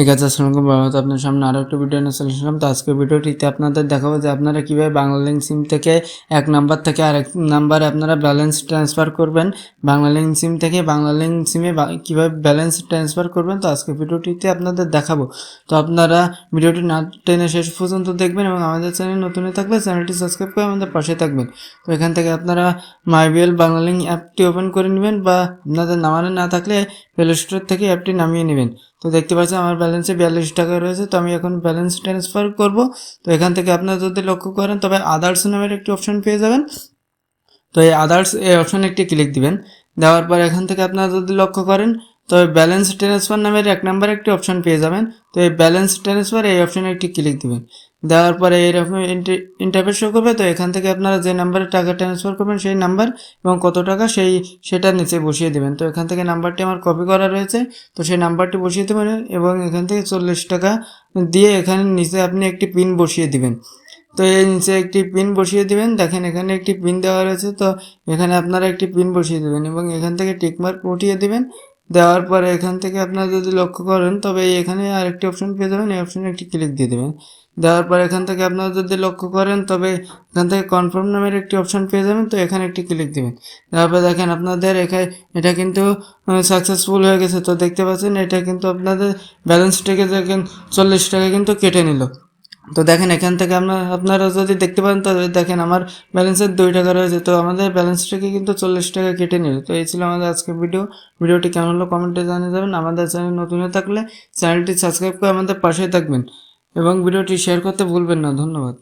ঠিক আছে আসসালামাইকুম বাবা আপনার সামনে আরও একটা ভিডিও নিয়ে চলে এসেছিলাম তো আজকের ভিডিওটিতে আপনাদের দেখাবো যে আপনারা কীভাবে বাংলালিংক সিম থেকে এক নাম্বার থেকে আরেক নাম্বারে আপনারা ব্যালেন্স ট্রান্সফার করবেন। বাংলালিংক সিম থেকে বাংলালিংক সিমে কীভাবে ব্যালেন্স ট্রান্সফার করবেন, তো আজকের ভিডিওটিতে আপনাদের দেখাবো। তো আপনারা ভিডিওটি না টেনে শেষ পর্যন্ত দেখবেন এবং আমাদের চ্যানেল নতুন থাকলে চ্যানেলটি সাবস্ক্রাইব করে আমাদের পাশে থাকবেন। তো এখান থেকে আপনারা মাইবিএল বাংলালিংক অ্যাপটি ওপেন করে নেবেন বা আপনাদের নামানো না থাকলে প্লে স্টোর থেকে অ্যাপটি নামিয়ে নেবেন। তো দেখতে পাচ্ছেন আমার ব্যালেন্সে বিয়াল্লিশ টাকা রয়েছে। তো আমি এখন ব্যালেন্স ট্রান্সফার করব। তো এখান থেকে আপনারা যদি লক্ষ্য করেন, তবে আদার্স নামের একটি অপশন পেয়ে যাবেন। তো এই আদার্স এই অপশানে একটি ক্লিক দিবেন। দেওয়ার পর এখান থেকে আপনারা যদি লক্ষ্য করেন তবে ব্যালেন্স ট্রান্সফার নামের এক নাম্বার একটি অপশন পেয়ে যাবেন। তো এই ব্যালেন্স ট্রান্সফার এই অপশানে একটি ক্লিক দিবেন। দেওয়ার পরে এইরকম ইন্টারফেস শো করবে। তো এখান থেকে আপনারা যে নাম্বারে টাকা ট্রান্সফার করবেন সেই নাম্বার এবং কত টাকা সেই সেটা নিচে বসিয়ে দেবেন। তো এখান থেকে নাম্বারটি আমার কপি করা রয়েছে। তো সেই নাম্বারটি বসিয়ে দেবেন এবং এখান থেকে চল্লিশ টাকা দিয়ে এখানে নিচে আপনি একটি পিন বসিয়ে দিবেন। তো এই নিচে একটি পিন বসিয়ে দিবেন। দেখেন এখানে একটি পিন দেওয়া রয়েছে। তো এখানে আপনারা একটি পিন বসিয়ে দেবেন এবং এখান থেকে টিকমার্ক উঠিয়ে দিবেন। দেওয়ার পরে এখান থেকে আপনারা যদি লক্ষ্য করেন, তবে এখানে আরেকটি অপশন পেয়ে যাবেন। এই অপশনে একটি ক্লিক দিয়ে দেবেন। দেওয়ার পর এখান থেকে আপনারা যদি লক্ষ্য করেন, তবে এখান থেকে কনফার্ম নামের একটি অপশন পেয়ে যাবেন। তো এখানে একটি ক্লিক দিবেন। তারপর দেখেন আপনাদের এখানে, এটা কিন্তু সাকসেসফুল হয়ে গেছে। তো দেখতে পাচ্ছেন, এটা কিন্তু আপনাদের ব্যালেন্স থেকে দেখেন, চল্লিশ টাকা কিন্তু কেটে নিল। তো দেখেন, এখান থেকে আপনার আপনারা যদি দেখতে পান তাহলে দেখেন আমার ব্যালেন্সের দুই টাকা রয়েছে। তো আমাদের ব্যালেন্সটাকে কিন্তু চল্লিশ টাকা কেটে নিল। তো এই ছিল আমাদের আজকের ভিডিও ভিডিওটি কেমন হলো কমেন্টে জানিয়ে যাবেন আমাদের চ্যানেল নতুন থাকলে চ্যানেলটি সাবস্ক্রাইব করে আমাদের পাশে থাকবেন। এবং ভিডিওটি শেয়ার করতে ভুলবেন না। ধন্যবাদ।